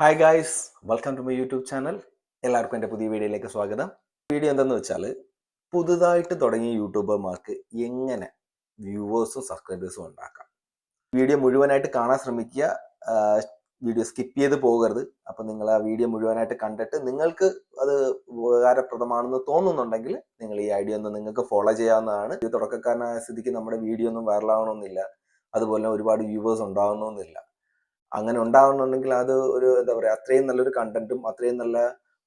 Hi guys welcome to my YouTube channel എല്ലാവർക്കും എന്റെ പുതിയ വീഡിയോയിലേക്ക് സ്വാഗതം. വീഡിയോ എന്തെന്ന് വെച്ചാൽ പുതുതായിട്ട് തുടങ്ങിയ യൂട്യൂബർമാർക്ക് എങ്ങനെ വ്യൂവേഴ്സും സബ്സ്ക്രൈബേഴ്സും ഉണ്ടാക്കാം. വീഡിയോ മുഴുവനായിട്ട് കാണാൻ ശ്രമിക്കുക. വീഡിയോ സ്കിപ്പ് ചെയ്ത് പോകരുത്. അപ്പം നിങ്ങൾ ആ വീഡിയോ മുഴുവനായിട്ട് കണ്ടിട്ട് നിങ്ങൾക്ക് അത് ഉപകാരപ്രദമാണെന്ന് തോന്നുന്നുണ്ടെങ്കിൽ നിങ്ങൾ ഈ ഐഡിയ ഒന്ന് നിങ്ങൾക്ക് ഫോളോ ചെയ്യാവുന്നതാണ്. ഇത് തുടക്കക്കാരനായ സ്ഥിതിക്ക് നമ്മുടെ വീഡിയോ ഒന്നും വൈറലാവണമെന്നില്ല അതുപോലെ ഒരുപാട് വ്യൂവേഴ്സ് ഉണ്ടാവണമെന്നില്ല അങ്ങനെ ഉണ്ടാവണമെന്നുണ്ടെങ്കിൽ അത് ഒരു എന്താ പറയുക അത്രയും നല്ലൊരു കണ്ടന്റും അത്രയും നല്ല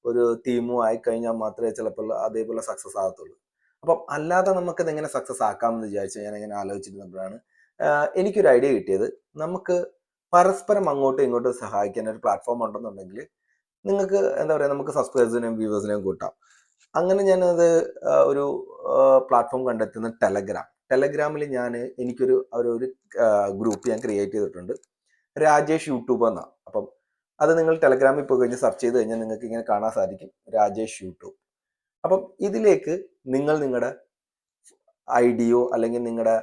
ഒരു തീമും ആയി കഴിഞ്ഞാൽ മാത്രമേ ചിലപ്പോൾ അതേപോലെ സക്സസ് ആകത്തുള്ളൂ. അപ്പം അല്ലാതെ നമുക്കത് എങ്ങനെ സക്സസ് ആക്കാമെന്ന് വിചാരിച്ചു ഞാൻ ഇങ്ങനെ ആലോചിച്ചിരുന്നപ്പോഴാണ് എനിക്കൊരു ഐഡിയ കിട്ടിയത്. നമുക്ക് പരസ്പരം അങ്ങോട്ടും ഇങ്ങോട്ടും സഹായിക്കാൻ ഒരു പ്ലാറ്റ്ഫോം ഉണ്ടെന്നുണ്ടെങ്കിൽ നിങ്ങൾക്ക് എന്താ പറയുക നമുക്ക് സബ്സ്ക്രൈബേഴ്സിനെയും വ്യൂവേഴ്സിനെയും കൂട്ടാം. അങ്ങനെ ഞാനത് ഒരു പ്ലാറ്റ്ഫോം കണ്ടെത്തുന്ന ടെലഗ്രാം ടെലഗ്രാമിൽ ഞാൻ എനിക്കൊരു ഒരു ഗ്രൂപ്പ് ഞാൻ ക്രിയേറ്റ് ചെയ്തിട്ടുണ്ട്. രാജേഷ് യൂട്യൂബ് എന്നാണ് അപ്പം അത് നിങ്ങൾ ടെലഗ്രാമിൽ പോയി കഴിഞ്ഞ് സെർച്ച് ചെയ്ത് കഴിഞ്ഞാൽ നിങ്ങൾക്ക് ഇങ്ങനെ കാണാൻ സാധിക്കും. രാജേഷ് യൂട്യൂബ്. അപ്പം ഇതിലേക്ക് നിങ്ങൾ നിങ്ങളുടെ ഐ ഡിയോ അല്ലെങ്കിൽ നിങ്ങളുടെ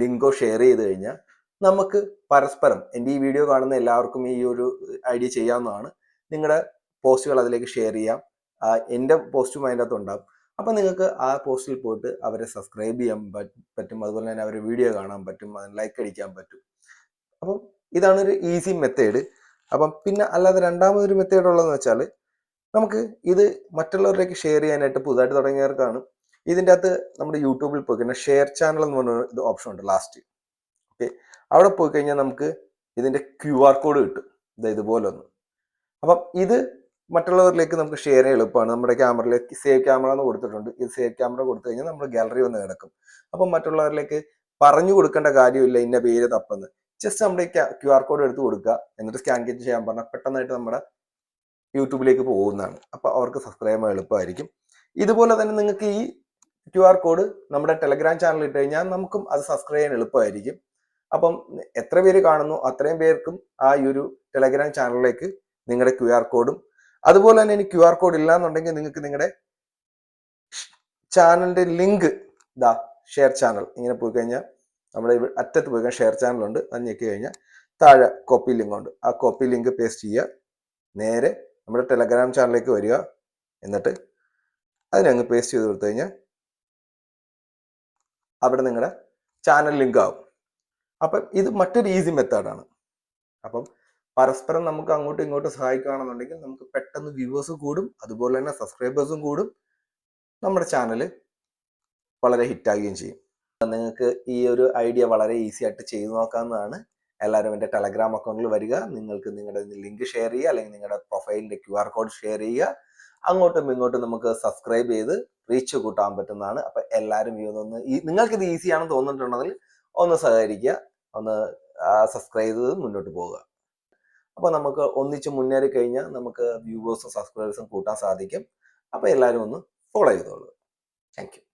ലിങ്കോ ഷെയർ ചെയ്ത് കഴിഞ്ഞാൽ നമുക്ക് പരസ്പരം എന്റെ ഈ വീഡിയോ കാണുന്ന എല്ലാവർക്കും ഈ ഒരു ഐഡിയ ചെയ്യാവുന്നതാണ്. നിങ്ങളുടെ പോസ്റ്റുകൾ അതിലേക്ക് ഷെയർ ചെയ്യാം. എന്റെ പോസ്റ്റും അതിന്റെ അകത്ത് ഉണ്ടാകും അപ്പം നിങ്ങൾക്ക് ആ പോസ്റ്റിൽ പോയിട്ട് അവരെ സബ്സ്ക്രൈബ് ചെയ്യാൻ പറ്റും. അതുപോലെ തന്നെ അവരെ വീഡിയോ കാണാൻ പറ്റും. ലൈക്ക് അടിക്കാൻ പറ്റും. അപ്പം ഇതാണ് ഒരു ഈസി മെത്തേഡ് അപ്പം പിന്നെ അല്ലാതെ രണ്ടാമതൊരു മെത്തേഡ് ഉള്ളതെന്ന് വെച്ചാൽ നമുക്ക് ഇത് മറ്റുള്ളവരിലേക്ക് ഷെയർ ചെയ്യാനായിട്ട് പുതുതായിട്ട് തുടങ്ങിയവർക്കാണ് ഇതിന്റെ അകത്ത് നമ്മുടെ യൂട്യൂബിൽ പോയി കഴിഞ്ഞാൽ ഷെയർ ചാനൽ എന്ന് പറഞ്ഞ ഇത് ഓപ്ഷൻ ഉണ്ട് ലാസ്റ്റ് ഓക്കെ അവിടെ പോയി കഴിഞ്ഞാൽ നമുക്ക് ഇതിന്റെ ക്യു ആർ കോഡ് കിട്ടും. ഇത് ഇതുപോലെ ഒന്ന്. അപ്പം ഇത് മറ്റുള്ളവരിലേക്ക് നമുക്ക് ഷെയർ ചെയ്യാൻ എളുപ്പമാണ്. നമ്മുടെ ക്യാമറയിലേക്ക് സേവ് ക്യാമറ എന്ന് കൊടുത്തിട്ടുണ്ട്. ഇത് സേവ് ക്യാമറ കൊടുത്തു കഴിഞ്ഞാൽ നമ്മുടെ ഗാലറി വന്ന് കിടക്കും. അപ്പം മറ്റുള്ളവരിലേക്ക് പറഞ്ഞു കൊടുക്കേണ്ട കാര്യമില്ല ഇന്ന പേര് തപ്പെന്ന്. ജസ്റ്റ് നമ്മുടെ ക്യു ആർ കോഡ് എടുത്ത് കൊടുക്കുക. എന്നിട്ട് സ്കാൻ ചെയ്ത് ചെയ്യാൻ പറഞ്ഞാൽ പെട്ടെന്നായിട്ട് നമ്മുടെ യൂട്യൂബിലേക്ക് പോകുന്നതാണ്. അപ്പോൾ അവർക്ക് സബ്സ്ക്രൈബ് ചെയ്യാൻ എളുപ്പമായിരിക്കും. ഇതുപോലെ തന്നെ നിങ്ങൾക്ക് ഈ ക്യു ആർ കോഡ് നമ്മുടെ ടെലഗ്രാം ചാനലിൽ ഇട്ട് കഴിഞ്ഞാൽ നമുക്കും അത് സബ്സ്ക്രൈബ് ചെയ്യാൻ എളുപ്പമായിരിക്കും. അപ്പം എത്ര പേര് കാണുന്നു അത്രയും പേർക്കും ആ ഈ ഒരു ടെലഗ്രാം ചാനലിലേക്ക് നിങ്ങളുടെ ക്യു ആർ കോഡും അതുപോലെ തന്നെ ഇനി ക്യു ആർ കോഡ് ഇല്ല എന്നുണ്ടെങ്കിൽ നിങ്ങൾക്ക് നിങ്ങളുടെ ചാനലിന്റെ ലിങ്ക് ഇതാ ഷെയർ ചാനൽ ഇങ്ങനെ പോയി കഴിഞ്ഞാൽ നമ്മുടെ അറ്റത്ത് പോയി ഷെയർ ചാനലുണ്ട്. അത് ഞെക്കി കഴിഞ്ഞാൽ താഴെ കോപ്പി ലിങ്ക് ഉണ്ട്. ആ കോപ്പി ലിങ്ക് പേസ്റ്റ് ചെയ്യുക. നേരെ നമ്മുടെ ടെലഗ്രാം ചാനലിലേക്ക് വരിക. എന്നിട്ട് അതിനങ്ങ് പേസ്റ്റ് ചെയ്ത് കൊടുത്തു കഴിഞ്ഞാൽ അവിടെ നിങ്ങളുടെ ചാനൽ ലിങ്ക് ആവും. അപ്പം ഇത് മറ്റൊരു ഈസി മെത്തേഡാണ് അപ്പം പരസ്പരം നമുക്ക് അങ്ങോട്ടും ഇങ്ങോട്ടും സഹായിക്കുകയാണെന്നുണ്ടെങ്കിൽ നമുക്ക് പെട്ടെന്ന് വ്യൂവേഴ്സ് കൂടും. അതുപോലെ തന്നെ സബ്സ്ക്രൈബേഴ്സും കൂടും. നമ്മുടെ ചാനൽ വളരെ ഹിറ്റാകുകയും ചെയ്യും. നിങ്ങൾക്ക് ഈ ഒരു ഐഡിയ വളരെ ഈസി ആയിട്ട് ചെയ്തു നോക്കാവുന്നതാണ്. എല്ലാവരും എന്റെ ടെലഗ്രാം അക്കൗണ്ടിൽ വരിക. നിങ്ങൾക്ക് നിങ്ങളുടെ ലിങ്ക് ഷെയർ ചെയ്യുക. അല്ലെങ്കിൽ നിങ്ങളുടെ പ്രൊഫൈലിന്റെ ക്യു ആർ കോഡ് ഷെയർ ചെയ്യുക. അങ്ങോട്ടും ഇങ്ങോട്ടും നമുക്ക് സബ്സ്ക്രൈബ് ചെയ്ത് റീച്ച് കൂട്ടാൻ പറ്റുന്നതാണ്. അപ്പം എല്ലാവരും ഈ ഒന്ന് ഈ നിങ്ങൾക്കിത് ഈസി ആണെന്ന് തോന്നിയിട്ടുണ്ടെങ്കിൽ ഒന്ന് സഹകരിക്കുക. ഒന്ന് സബ്സ്ക്രൈബ് ചെയ്ത് മുന്നോട്ട് പോവുക. അപ്പോൾ നമുക്ക് ഒന്നിച്ച് മുന്നേറി കഴിഞ്ഞാൽ നമുക്ക് വ്യൂവേഴ്സും സബ്സ്ക്രൈബേഴ്സും കൂട്ടാൻ സാധിക്കും. അപ്പോൾ എല്ലാവരും ഒന്ന് ഫോളോ ചെയ്തോളൂ. താങ്ക്